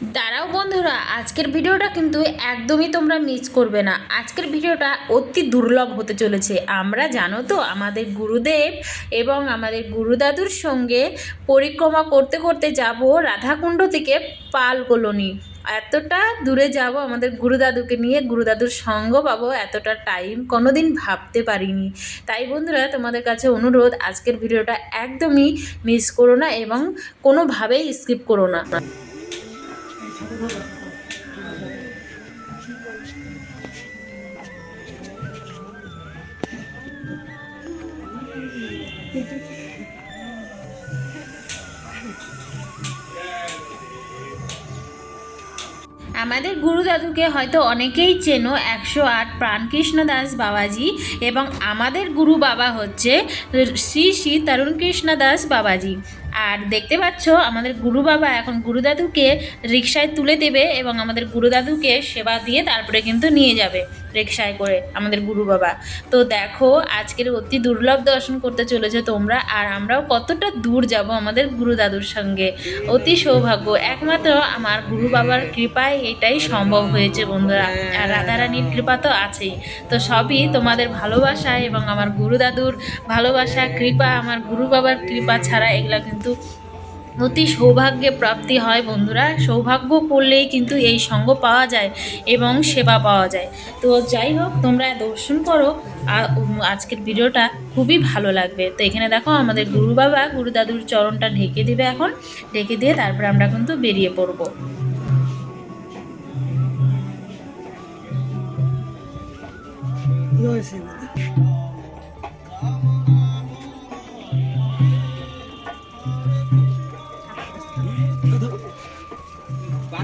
দাঁড়াও বন্ধুরা, আজকের ভিডিওটা কিন্তু একদমই তোমরা মিস করবে না। আজকের ভিডিওটা অতি দুর্লভ হতে চলেছে। আমরা জানো তো, আমাদের গুরুদেব এবং আমাদের গুরুদাদুর সঙ্গে পরিক্রমা করতে করতে যাব রাধাকুণ্ড থেকে পাল কলোনি। এতটা দূরে যাব আমাদের গুরুদাদুকে নিয়ে, গুরুদাদুর সঙ্গ পাবো, এতটা টাইম কোনোদিন ভাবতে পারিনি। তাই বন্ধুরা, তোমাদের কাছে অনুরোধ, আজকের ভিডিওটা একদমই মিস করো না এবং কোনোভাবেই স্কিপ করো না। আমাদের গুরু দাদুকে হয়তো অনেকেই চেনো, একশো আট প্রাণকৃষ্ণ দাস বাবাজি এবং আমাদের গুরু বাবা হচ্ছে শ্রী শ্রী তরুণ কৃষ্ণ দাস বাবাজি। আর দেখতে পাচ্ছ, আমাদের গুরু বাবা এখন গুরু দাদুকে রিক্সায় তুলে দেবে এবং আমাদের গুরু দাদুকে সেবা দিয়ে তারপরে কিন্তু নিয়ে যাবে। রিক্সায় করে আমাদের গুরু বাবা। তো দেখো, আজকের অতি দুর্লভ দর্শন করতে চলেছে তোমরা, আর আমরাও কতটা দূর যাব আমাদের গুরু দাদুর সঙ্গে। অতি সৌভাগ্য, একমাত্র আমার গুরু বাবার কৃপায় এটাই সম্ভব হয়েছে বন্ধুরা, আর রাধারানীর কৃপা তো আছেই। তো সবই তোমাদের ভালোবাসা এবং আমার গুরু দাদুর ভালোবাসা, কৃপা, আমার গুরু বাবার কৃপা ছাড়া এগুলা কিন্তু অতি সৌভাগ্যে প্রাপ্তি হয় বন্ধুরা। সৌভাগ্য করলেই কিন্তু এই সঙ্গ পাওয়া যায় এবং সেবা পাওয়া যায়। তো যাই হোক, তোমরা দর্শন করো। আজকের ভিডিওটা খুবই ভালো লাগবে। তো এখানে দেখো আমাদের গুরু বাবা গুরু দাদুর চরণটা ঢেকে দিবে এখন। ঢেকে দিয়ে তারপরে আমরা কিন্তু বেরিয়ে পড়ব।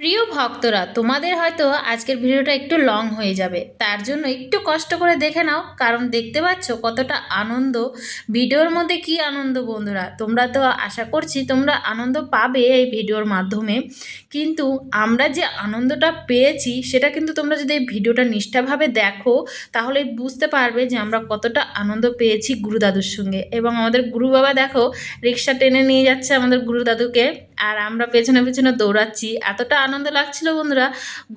প্রিয় ভক্তরা, তোমাদের হয়তো আজকের ভিডিওটা একটু লং হয়ে যাবে। তার জন্য একটু কষ্ট করে দেখে নাও, কারণ দেখতে পাচ্ছ কতটা আনন্দ। ভিডিওর মধ্যে কি আনন্দ বন্ধুরা? তোমরা তো আশা করছি তোমরা আনন্দ পাবে এই ভিডিওর মাধ্যমে। কিন্তু আমরা যে আনন্দটা পেয়েছি, সেটা কিন্তু তোমরা যদি এই ভিডিওটা নিষ্ঠাভাবে দেখো, তাহলে বুঝতে পারবে যে আমরা কতটা আনন্দ পেয়েছি গুরুদাদুর সঙ্গে। এবং আমাদের গুরু বাবা দেখো, রিক্সা টেনে নিয়ে যাচ্ছে আমাদের গুরু দাদুকে আর আমরা পেছনে পেছনে দৌড়াচ্ছি। এতটা আনন্দ লাগছিল বন্ধুরা।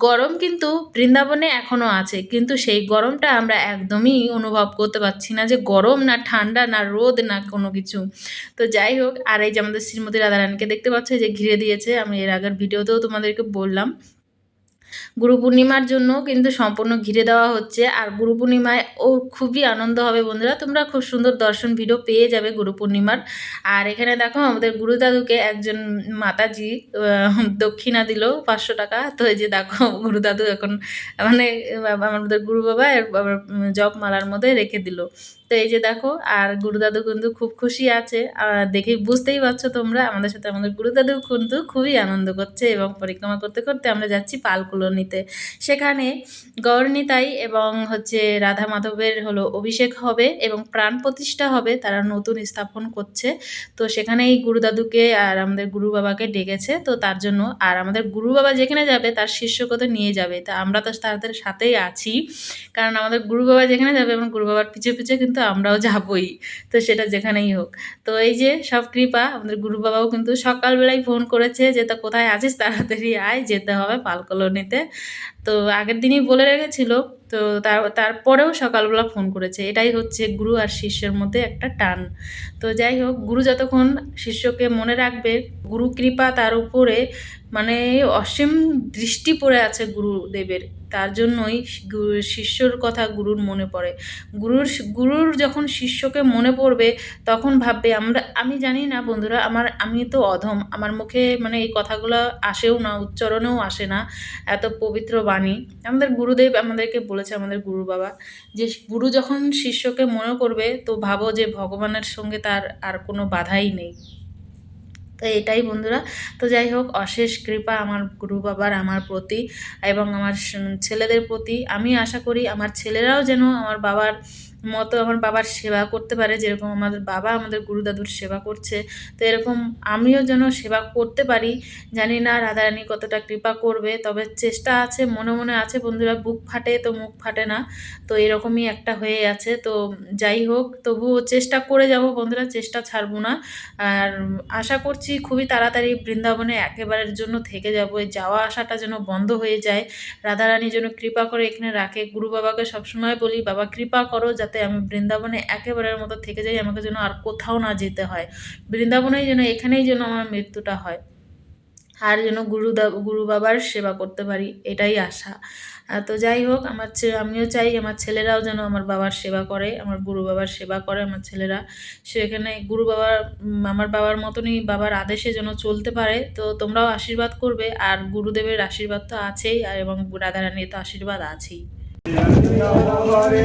গরম কিন্তু বৃন্দাবনে এখনও আছে, কিন্তু সেই গরমটা আমরা একদমই অনুভব করতে পারছি না যে গরম না ঠান্ডা না রোদ না কোনো কিছু। তো যাই হোক, আর এই যে আমাদের শ্রীমতী রাধারানীকে দেখতে পাচ্ছ যে ঘিরে দিয়েছে, আমি এর আগের ভিডিওতেও তোমাদেরকে বললাম। গুরু পূর্ণিমার জন্য কিন্তু সম্পূর্ণ ঘিরে দেওয়া হচ্ছে। আর গুরু পূর্ণিমায় ও খুবই আনন্দ হবে বন্ধুরা। তোমরা খুব সুন্দর দর্শন ভিডিও পেয়ে যাবে গুরু পূর্ণিমার আর এখানে দেখো আমাদের গুরু দাদুকে একজন মাতাজি দক্ষিণা দিল পাঁচশো টাকা। তো এই যে দেখো গুরু দাদু এখন মানে আমাদের গুরু বাবা জপ মালার মধ্যে রেখে দিল। এই যে দেখো, আর গুরুদাদু কিন্তু খুব খুশি আছে। দেখেই বুঝতেই পারছ তোমরা, আমাদের সাথে আমাদের গুরুদাদু কিন্তু খুবই আনন্দ করছে এবং পরিক্রমা করতে করতে আমরা যাচ্ছি পালকুলনিতে সেখানে গৌরনীতাই এবং হচ্ছে রাধা মাধবের হলো অভিষেক হবে এবং প্রাণ প্রতিষ্ঠা হবে, তারা নতুন স্থাপন করছে। তো সেখানেই গুরুদাদুকে আর আমাদের গুরু বাবাকে ডেকেছে। তো তার জন্য আর আমাদের গুরু বাবা যেখানে যাবে, তার শিষ্যকে নিয়ে যাবে। তা আমরা তো তাদের সাথেই আছি। কারণ আমাদের গুরু বাবা যেখানে যাবে এবং গুরু বাবার পিছে পিছে কিন্তু আমরাও যাবই, তো সেটা যেখানেই হোক। তো এই যে সব কৃপা, আমাদের গুরু বাবাও কিন্তু সকালবেলায় ফোন করেছে যে, তা কোথায় আছিস? তাড়াতাড়ি আয়, যেতে হবে পালকলোনিতে তো আগের দিনই বলে রেখেছিল তো তার, তারপরেও সকালবেলা ফোন করেছে। এটাই হচ্ছে গুরু আর শিষ্যের মধ্যে একটা টান। তো যাই হোক, গুরু যতক্ষণ শিষ্যকে মনে রাখবে, গুরু কৃপা তার উপরে মানে অসীম দৃষ্টি পড়ে আছে গুরুদেবের। তার জন্যই শিষ্যর কথা গুরুর মনে পড়ে। গুরুর গুরুর যখন শিষ্যকে মনে পড়বে, তখন ভাববে, আমরা, আমি জানি না বন্ধুরা, আমার, আমি তো অধম। আমার মুখে মানে এই কথাগুলো আসেও না, উচ্চারণেও আসে না। এত পবিত্র বাণী। আমাদের গুরুদেব আমাদেরকে বলেছে আমাদের গুরু বাবা, যে গুরু যখন শিষ্যকে মনে করবে, তো ভাবো যে ভগবানের সঙ্গে তার আর কোনো বাধাই নেই। তো এটাই বন্ধুরা। তো যাই হোক, অশেষ কৃপা আমার গুরু বাবার, আমার প্রতি এবং আমার ছেলেদের প্রতি। আমি আশা করি আমার ছেলেরাও যেন আমার বাবার মতো আমার বাবার সেবা করতে পারে, যেরকম আমাদের বাবা আমাদের গুরু দাদুর সেবা করছে। তো এরকম আমিও যেন সেবা করতে পারি। জানি না রাধারানী কতটা কৃপা করবে, তবে চেষ্টা আছে, মনে মনে আছে বন্ধুরা, বুক ফাটে তো মুখ ফাটে না। তো এরকমই একটা হয়ে আছে। তো যাই হোক, তবুও চেষ্টা করে যাব বন্ধুরা, চেষ্টা ছাড়বো না। আর আশা করছি খুবই তাড়াতাড়ি বৃন্দাবনে একেবারের জন্য থেকে যাব। যাওয়া আসাটা যেন বন্ধ হয়ে যায়। রাধারানী যেন কৃপা করে এখানে রাখে। গুরু বাবাকে সবসময় বলি, বাবা, কৃপা করো যাতে আমি বৃন্দাবনে একেবারের মতো থেকে যাই, আমাকে যেন আর কোথাও না যেতে হয়। বৃন্দাবনেই যেন, এখানেই যেন আমার মৃত্যুটা হয়। আর যেন গুরুদা গুরু বাবার সেবা করতে পারি, এটাই আশা। তো যাই হোক, আমার আমিও চাই আমার ছেলেরাও যেন আমার বাবার সেবা করে, আমার গুরু বাবার সেবা করে, আমার ছেলেরা। সেখানে গুরু বাবার আমার বাবার মতনই বাবার আদেশে যেন চলতে পারে। তো তোমরাও আশীর্বাদ করবে, আর গুরুদেবের আশীর্বাদ তো আছেই, আর এবং রাধারানীর তো আশীর্বাদ আছেই। হরে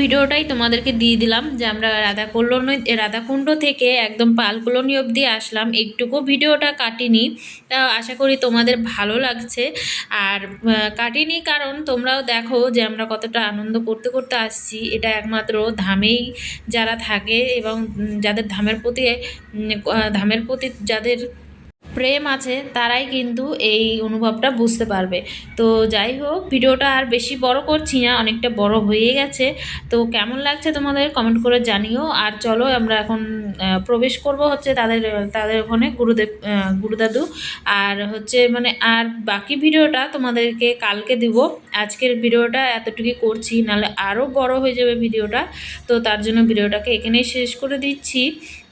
ভিডিওটাই তোমাদেরকে দিয়ে দিলাম যে আমরা রাধা কল্যাণী রাধাকুণ্ড থেকে একদম পালকলনি অবধি আসলাম। একটুকু ভিডিওটা কাটিনি। তা আশা করি তোমাদের ভালো লাগছে। আর কাটিনি কারণ তোমরাও দেখো যে আমরা কতটা আনন্দ করতে করতে আসছি। এটা একমাত্র ধামেই যারা থাকে এবং যাদের ধামের প্রতি ধামের প্রতি যাদের প্রেম আছে, তারাই কিন্তু এই অনুভবটা বুঝতে পারবে। তো যাই হোক, ভিডিওটা আর বেশি বড় করছি না, অনেকটা বড় হয়ে গেছে। তো কেমন লাগছে তোমাদের কমেন্ট করে জানিও। আর চলো, আমরা এখন প্রবেশ করব হচ্ছে তাদের তাদের ওখানে, গুরুদেব গুরুদাদু। আর হচ্ছে মানে আর বাকি ভিডিওটা তোমাদেরকে কালকে দিব। আজকের ভিডিওটা এতটুকুই করছি, নাহলে আরও বড় হয়ে যাবে ভিডিওটা। তো তার জন্য ভিডিওটাকে এখানেই শেষ করে দিচ্ছি।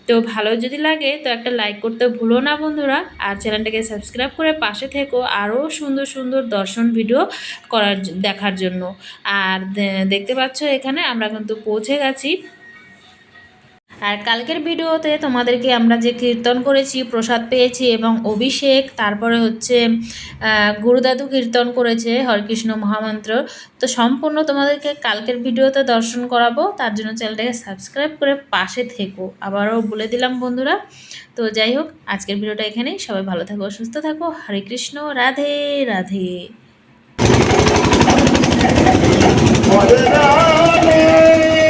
তো ভালো যদি লাগে, তো একটা লাইক করতে ভুলো না বন্ধুরা। আর চ্যানেলটাকে সাবস্ক্রাইব করে পাশে থেকো আরও সুন্দর সুন্দর দর্শন ভিডিও করার দেখার জন্য। আর দেখতে পাচ্ছ এখানে আমরা কিন্তু পৌঁছে গেছি। আর কালকের ভিডিওতে তোমাদেরকে আমরা যে কীর্তন করেছি, প্রসাদ পেয়েছি এবং অভিষেক, তারপরে হচ্ছে গুরুদাদু কীর্তন করেছে হরকৃষ্ণ মহামন্ত্র। তো সম্পূর্ণ তোমাদেরকে কালকের ভিডিওতে দর্শন করাবো, তার জন্য চ্যানেলটাকে সাবস্ক্রাইব করে পাশে থেকো। আবারও বলে দিলাম বন্ধুরা। তো যাই হোক, আজকের ভিডিওটা এখানেই। সবাই ভালো থাকো, সুস্থ থাকো। হরে কৃষ্ণ, রাধে রাধে। রামে